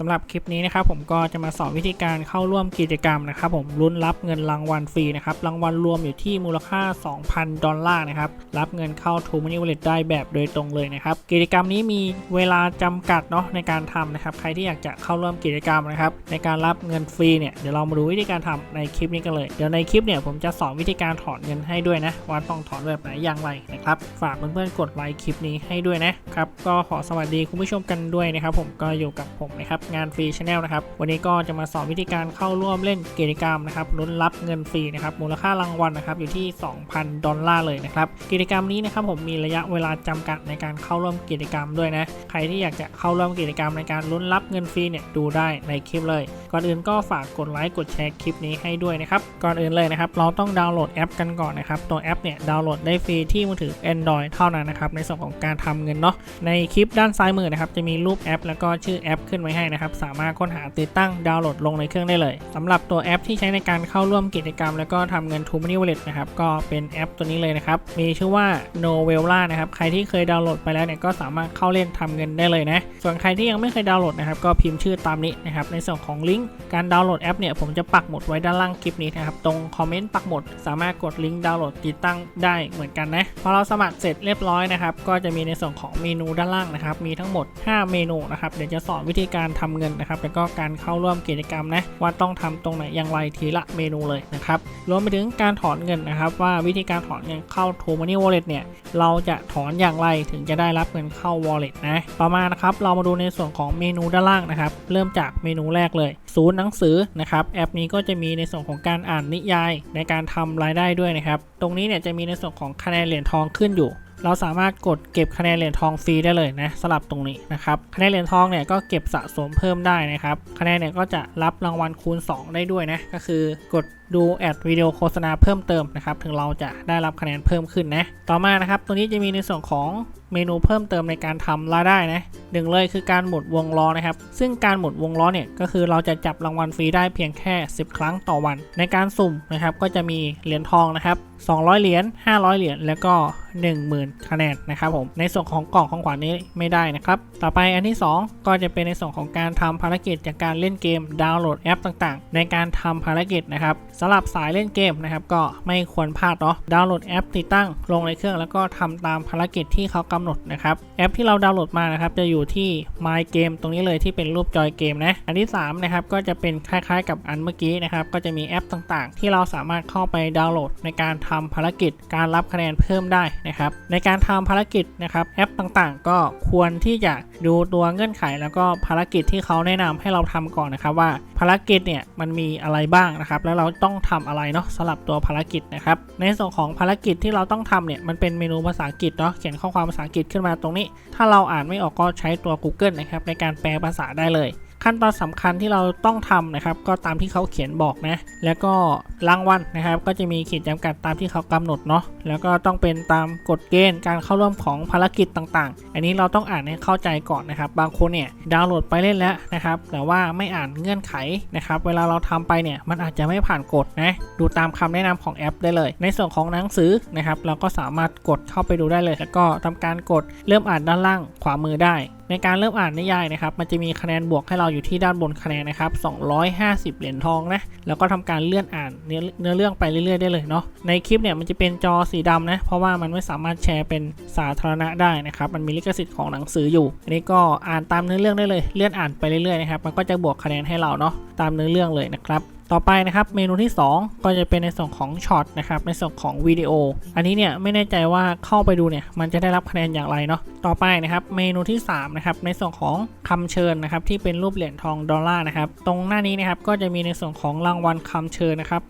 สำหรับคลิปนี้นะครับผมก็จะมาสอนวิธีการเข้าร่วมกิจกรรมนะครับผมลุ้นรับเงินรางวัลฟรีนะครับรางวัลรวมอยู่ที่มูลค่า 2,000 ดอลลาร์นะครับรับเงินเข้า t ู Money Wallet ได้แบบโดยตรงเลยนะครับกิจกรรมนี้มีเวลาจำกัดเนาะในการทำนะครับใครที่อยากจะเข้าร่วมกิจกรรมนะครับในการรับเงินฟรีเนี่ยเดี๋ยวเรามาดูวิธีการทำในคลิปนี้กันเลยเดี๋ยวในคลิปเนี่ยผมจะสอนวิธีการถอนเงินให้ด้วยนะว่าต้องถอนแบบไหนอย่างไรนะครับฝากเพื่อนๆกดไลค์คลิปนี้ให้ด้วยนะครับก็ขอสวัสดีคุณผู้ชมกันด้วยนะครับผมก็อยู่กับผมนะครับงานฟรีชาแนลนะครับ วันนี้ก็จะมาสอนวิธีการเข้าร่วมเล่นกิจกรรมนะครับลุ้นรับเงินฟรีนะครับมูลค่ารางวัลนะครับอยู่ที่ 2,000 ดอลลาร์เลยนะครับกิจกรรมนี้นะครับผมมีระยะเวลาจำกัดในการเข้าร่วมกิจกรรมด้วยนะใครที่อยากจะเข้าร่วมกิจกรรมในการลุ้นรับเงินฟรีเนี่ยดูได้ในคลิปเลย ก่อนอื่นก็ฝากกดไลค์กดแชร์คลิปนี้ให้ด้วยนะครับก่อนอื่นเลยนะครับเราต้องดาวน์โหลดแอปกันก่อนนะครับตัวแอปเนี่ยดาวน์โหลดได้ฟรีที่มือถือ Android เท่านั้นนะครับในส่วนของการทำเงินเนาะในคลิปด้านซ้ายมือนะครับจะมีรูปแอป แล้วก็ชื่อแอปขึ้นไว้ให้นะครับสามารถค้นหาติดตั้งดาวน์โหลดลงในเครื่องได้เลยสำหรับตัวแอปที่ใช้ในการเข้าร่วมกิจกรรม แล้วก็ทำเงิน t ู Money Wallet นะครับก็เป็นแอปตัวนี้เลยนะครับมีชื่อว่า Novella นะครับใครที่เคยดาวน์โหลดไปแล้วเนี่ยก็สามารถเข้าเล่นทำเงินได้เลยนะส่วนใครที่ยังไม่เคยดาวน์โหลดนะครับก็พิมพ์ชื่อตามนี้นะครับในส่วนของลิงก์การดาวน์โหลดแอปเนี่ยผมจะปักหมุดไว้ด้านล่างคลิปนี้นะครับตรงคอมเมนต์ปักหมุดสามารถกดลิงก์ดาวน์โหลดติดตั้งได้เหมือนกันนะพอเราสมัครเสร็จเรียบร้อยนะครับก็จะมีในส่วนของเมนูด้านล่างนะครับมีทั้งหมด 5 เมนูนะครับเดี๋ยวจะสอนวิธีการทำเงินนะครับแล้วก็การเข้าร่วมกิจกรรมนะว่าต้องทำตรงไหนอย่างไรทีละเมนูเลยนะครับรวมไปถึงการถอนเงินนะครับ ว่าวิธีการถอนเงินเข้า t ู Money Wallet เนี่ยเราจะถอนอย่างไรถึงจะได้รับเงินเข้า Wallet นะต่อมาณนะครับเรามาดูในส่วนของเมนูด้านล่างนะครับ เริ่มจากเมนูแรกเลย ศูนย์หนังสือนะครับแอปนี้ก็จะมีในส่วนของการอ่านนิยายในการทำรายได้ด้วยนะครับ ตรงนี้เนี่ยจะมีในส่วนของคะแนนเหรียญทองขึ้นอยู่ เราสามารถกดเก็บคะแนนเหรียญทองฟรีได้เลยนะสลับตรงนี้นะครับคะแนนเหรียญทองเนี่ยก็เก็บสะสมเพิ่มได้นะครับคะแนนเนี่ยก็จะรับรางวัลคูณ 2 ได้ด้วยนะก็คือกดดูแอดวิดีโอโฆษณาเพิ่มเติมนะครับ ถึงเราจะได้รับคะแนนเพิ่มขึ้นนะ ต่อมานะครับตัวนี้จะมีในส่วนของเมนูเพิ่มเติมในการทำรายได้นะหนึ่งเลยคือการหมุนวงล้อนะครับ ซึ่งการหมุนวงล้อเนี่ยก็คือเราจะจับรางวัลฟรีได้เพียงแค่ 10 ครั้งต่อวัน ในการสุ่มนะครับก็จะมีเหรียญทองนะครับ 200 เหรียญ 500 เหรียญ แล้วก็ 10,000 คะแนนนะครับผม ในส่วนของกล่องของขวัญนี้ไม่ได้นะครับ ต่อไปอันที่ 2 ก็จะเป็นในส่วนของการทำภารกิจจากการเล่นเกม ดาวน์โหลดแอปต่างๆ ในการทำภารกิจนะครับสำหรับสายเล่นเกมนะครับก็ไม่ควรพลาดเนาะดาวน์โหลดแอปติดตั้งลงในเครื่องแล้วก็ทำตามภารกิจที่เขากำหนดนะครับแอปที่เราดาวน์โหลดมานะครับจะอยู่ที่ My Game ตรงนี้เลยที่เป็นรูปจอยเกมนะอันที่3นะครับก็จะเป็นคล้ายๆ กับอันเมื่อกี้นะครับก็จะมีแอปต่างๆ ที่เราสามารถเข้าไปดาวน์โหลด ในการทำภารกิจการรับคะแนนเพิ่มได้นะครับในการทำภารกิจนะครับแอปต่างๆ ก็ควรที่จะดูตัวเงื่อนไข แล้วก็ภารกิจที่เขาแนะนำให้เราทำก่อนนะครับว่าภารกิจเนี่ยมันมีอะไรบ้างนะครับแล้วเราต้องทำอะไรเนาะสำหรับตัวภารกิจนะครับ ในส่วนของภารกิจที่เราต้องทำเนี่ยมันเป็นเมนูภาษาอังกฤษเนาะเขียนข้อความภาษาอังกฤษขึ้นมาตรงนี้ ถ้าเราอ่านไม่ออกก็ใช้ตัว Google นะครับในการแปลภาษาได้เลย ขั้นตอนสำคัญที่เราต้องทำนะครับ ก็ตามที่เขาเขียนบอกนะ แล้วก็รางวัลนะครับ ก็จะมีขีดจำกัดตามที่เขากำหนดเนาะแล้วก็ต้องเป็นตามกฎเกณฑ์การเข้าร่วมของภารกิจต่างๆ อันนี้เราต้องอ่านให้เข้าใจก่อนนะครับ บางคนเนี่ยดาวน์โหลดไปเล่นแล้วนะครับ แต่ว่าไม่อ่านเงื่อนไขนะครับ เวลาเราทำไปเนี่ยมันอาจจะไม่ผ่านกฎนะ ดูตามคำแนะนำของแอปได้เลย ในส่วนของหนังสือนะครับ เราก็สามารถกดเข้าไปดูได้เลย แล้วก็ทำการกดเริ่มอ่านด้านล่างขวามือได้ในการเริ่มอ่านนิยายนะครับ มันจะมีคะแนนบวกให้เราอยู่ที่ด้านบนคะแนนนะครับ 250 เหรียญทองนะ แล้วก็ทำการเลื่อนอ่านเนื้อเรื่องไปเรื่อยๆได้เลยเนาะ ในคลิปเนี่ยมันจะเป็นจอสีดำนะ เพราะว่ามันไม่สามารถแชร์เป็นสาธารณะได้นะครับ มันมีลิขสิทธิ์ของหนังสืออยู่ อันนี้ก็อ่านตามเนื้อเรื่องได้เลย เลื่อนอ่านไปเรื่อยๆนะครับ มันก็จะบวกคะแนนให้เราเนาะ ตามเนื้อเรื่องเลยนะครับ ต่อไปนะครับเมนูที่ 2 ก็จะเป็นในส่วนของช็อตนะครับในส่วนของวิดีโอ อันนี้เนี่ยไม่แน่ใจว่าเข้าไปดูเนี่ยมันจะได้รับคะแนนอย่างไรเนาะต่อไปนะครับเมนูที่3นะครับในส่วนของคำเชิญนะครับที่เป็นรูปเหรียญทองดอลลาร์นะครับตรงหน้านี้นะครับก็จะมีในส่วนของรางวัลคำเชิญนะครับ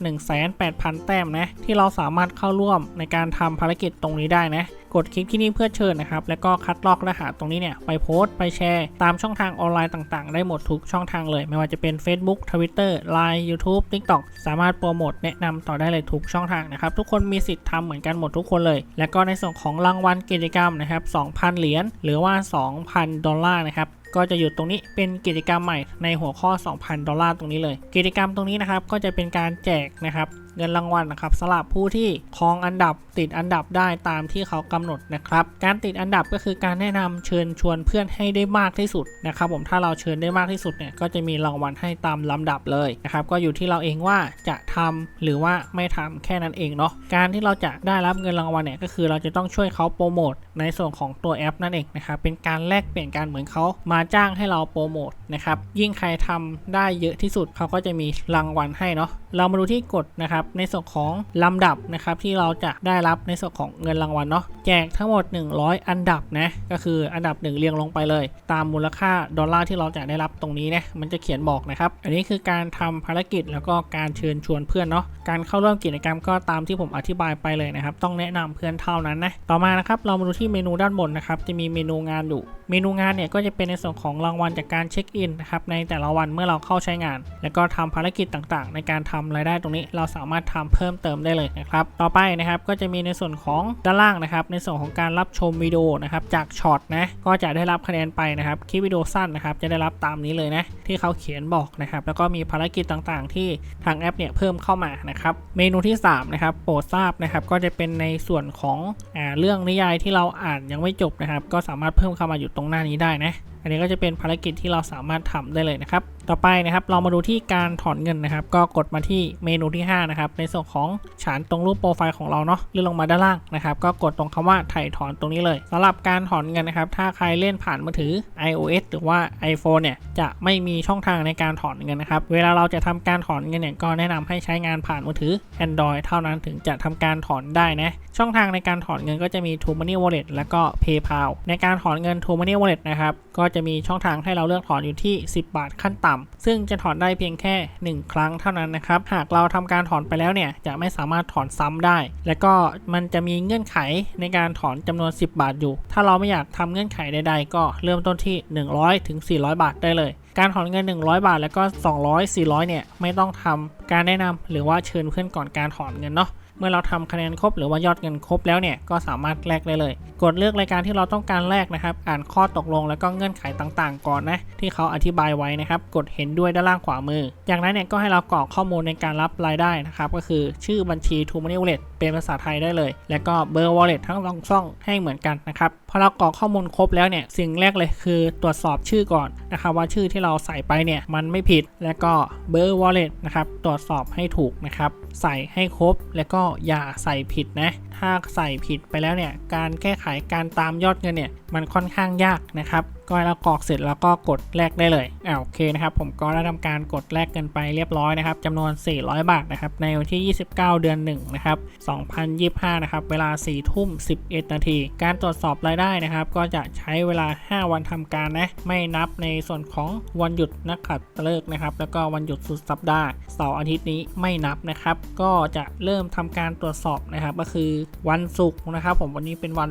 1,800,000แต้มนะที่เราสามารถเข้าร่วมในการทำภารกิจตรงนี้ได้นะ กดคลิกที่นี่เพื่อเชิญนะครับ แล้วก็คัดลอกรหัสตรงนี้เนี่ยไปโพสต์ไปแชร์ตามช่องทางออนไลน์ต่างๆ ได้หมดทุกช่องทางเลย ไม่ว่าจะเป็น Facebook Twitter Line YouTube TikTok สามารถโปรโมทแนะนำต่อได้เลยทุกช่องทางนะครับ ทุกคนมีสิทธิ์ทำเหมือนกันหมดทุกคนเลย แล้วก็ในส่วนของรางวัลกิจกรรมนะครับ 2,000 เหรียญหรือว่า 2,000 ดอลลาร์นะครับก็จะอยู่ตรงนี้เป็นกิจกรรมใหม่ในหัวข้อ 2,000 ดอลลาร์ตรงนี้เลย กิจกรรมตรงนี้นะครับก็จะเป็นการแจกนะครับ เงินรางวัลนะครับสำหรับผู้ที่ครองอันดับติดอันดับได้ตามที่เขากำหนดนะครับ การติดอันดับก็คือการแนะนำเชิญชวนเพื่อนให้ได้มากที่สุดนะครับผมถ้าเราเชิญได้มากที่สุดเนี่ยก็จะมีรางวัลให้ตามลำดับเลยนะครับก็อยู่ที่เราเองว่าจะทำหรือว่าไม่ทำแค่นั้นเองเนาะการที่เราจะได้รับเงินรางวัลเนี่ยก็คือเราจะต้องช่วยเขาโปรโมทในส่วนของตัวแอปนั่นเองนะครับเป็นการแลกเปลี่ยนกันเหมือนเขามาจ้างให้เราโปรโมทนะครับยิ่งใครทำได้เยอะที่สุดเขาก็จะมีรางวัลให้เนาะเรามาดูที่กฎนะครับในส่วนของลำดับนะครับที่เราจะได้รับในส่วนของเงินรางวัลเนาะแจกทั้งหมด 100 อันดับนะก็คืออันดับหนึ่งเรียงลงไปเลย ตามมูลค่าดอลลาร์ที่เราจะได้รับตรงนี้นะมันจะเขียนบอกนะครับ อันนี้คือการทำภารกิจแล้วก็การเชิญชวนเพื่อนเนาะการเข้าร่วมกิจกรรมก็ตามที่ผมอธิบายไปเลยนะครับ ต้องแนะนำเพื่อนเท่านั้นนะต่อมานะครับเรามาดูที่เมนูด้านบนนะครับจะมีเมนูงานอยู่เมนูงานเนี่ยก็จะเป็นในส่วนของรางวัลจากการเช็คอินนะครับในแต่ละวันเมื่อเราเข้าใช้งาน แล้วก็ทำภารกิจต่างๆ ในการทำรายได้ตรงนี้เราสามารถทำเพิ่มเติมได้เลยนะครับต่อไปนะครับก็จะมีในส่วนของด้านล่างนะครับในส่วนของการรับชมวิดีโอนะครับจากช็อตนะก็จะได้รับคะแนนไปนะครับคลิปวิดีโอสั้นนะครับจะได้รับตามนี้เลยนะที่เขาเขียนบอกนะครับแล้วก็มีภารกิจต่างๆ ที่ทางแอปเนี่ยเพิ่มเข้ามานะครับเมนูที่3นะครับโปรดทราบนะครับก็จะเป็นในส่วนของอ่าเรื่องนิยายที่เราอ่านยังไม่จบนะครับก็สามารถเพิ่มเข้ามาอยู่ตรงหน้านี้ได้นะ อันนี้ก็จะเป็นภารกิจที่เราสามารถทำได้เลยนะครับ ต่อไปนะครับเรามาดูที่การถอนเงินนะครับ ก็กดมาที่เมนูที่ 5 นะครับ ในส่วนของฉานตรงรูปโปรไฟล์ของเราเนาะเลื่อนลงมาด้านล่างนะครับ ก็กดตรงคำว่าถ่ายถอนตรงนี้เลยสำหรับการถอนเงินนะครับ ถ้าใครเล่นผ่านมือถือ iOS หรือว่า iPhone เนี่ยจะไม่มีช่องทางในการถอนเงินนะครับ เวลาเราจะทำการถอนเงินเนี่ยก็แนะนำให้ใช้งานผ่านมือถือ Android เท่านั้นถึงจะทำการถอนได้นะ ช่องทางในการถอนเงินก็จะมี t o Money Wallet แล้วก็ PayPal ในการถอนเงิน t o Money Wallet นะครับก็จะมีช่องทางให้เราเลือกถอนอยู่ที่ 10 บาทขั้นต่ำซึ่งจะถอนได้เพียงแค่ 1 ครั้งเท่านั้นนะครับ หากเราทำการถอนไปแล้วเนี่ยจะไม่สามารถถอนซ้ำได้ และก็มันจะมีเงื่อนไขในการถอนจำนวน 10 บาทอยู่ ถ้าเราไม่อยากทำเงื่อนไขใดๆ ก็เริ่มต้นที่ 100ถึง400 บาทได้เลยการถอนเงิน 100 บาทแล้วก็ 200 400 เนี่ย ไม่ต้องทำการแนะนำหรือว่าเชิญเพื่อนก่อนการถอนเงินเนาะ เมื่อเราทำคะแนนครบหรือว่ายอดเงินครบแล้วเนี่ยก็สามารถแลกได้เลย กดเลือกรายการที่เราต้องการแลกนะครับ อ่านข้อตกลงแล้วก็เงื่อนไขต่างๆ ก่อนนะที่เขาอธิบายไว้นะครับ กดเห็นด้วยด้านล่างขวามือ จากนั้นเนี่ยก็ให้เรากรอกข้อมูลในการรับรายได้นะครับก็คือชื่อบัญชี t o Money Wallet เป็นภาษาไทยได้เลย แล้วก็เบอร์ Wallet ทั้งสองช่องให้เหมือนกันนะครับพอเรากรอกข้อมูลครบแล้วเนี่ยสิ่งแรกเลยคือตรวจสอบชื่อก่อนนะครับว่าชื่อที่เราใส่ไปเนี่ยมันไม่ผิด แล้วก็เบอร์ Wallet นะครับตรวจสอบให้ถูกนะครับใส่ให้ครบ แล้วก็อย่าใส่ผิดนะถ้าใส่ผิดไปแล้วเนี่ยการแก้ไขการตามยอดเงินเนี่ยมันค่อนข้างยากนะครับ ก็ให้เรากรอกเสร็จแล้วก็กดแลกได้เลยอ่าโอเคนะครับ ผมก็ได้ทำการกดแลกเงินไปเรียบร้อยนะครับจำนวน 400 บาทนะครับ ในวันที่ 29 เดือน1นะครับ2025นะครับ เวลา4ทุ่ม11 นาที การตรวจสอบรายได้นะครับ ก็จะใช้เวลา 5 วันทำการนะ ไม่นับในส่วนของวันหยุดนักขัตฤกษ์นะครับ แล้วก็วันหยุดสุดสัปดาห์เสาร์อาทิตย์นี้ไม่นับนะครับ ก็จะเริ่มทำการตรวจสอบนะครับ ก็คือวันศุกร์นะครับ ผมวันนี้เป็นวัน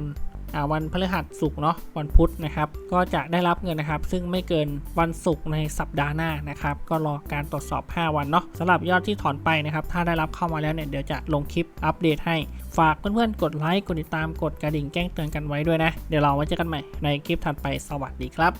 วันพฤหัสศุกร์เนาะวันพุธนะครับ ก็จะได้รับเงินนะครับ ซึ่งไม่เกินวันศุกร์ในสัปดาห์หน้านะครับ ก็รอการตรวจสอบ 5 วันเนาะสำหรับยอดที่ถอนไปนะครับ ถ้าได้รับเข้ามาแล้วเนี่ยเดี๋ยวจะลงคลิปอัปเดตให้ฝากเพื่อนๆกดไลค์กดติดตามกดกระดิ่งแจ้งเตือนกันไว้ด้วยนะ เดี๋ยวเราไว้เจอกันใหม่ในคลิปถัดไปสวัสดีครับ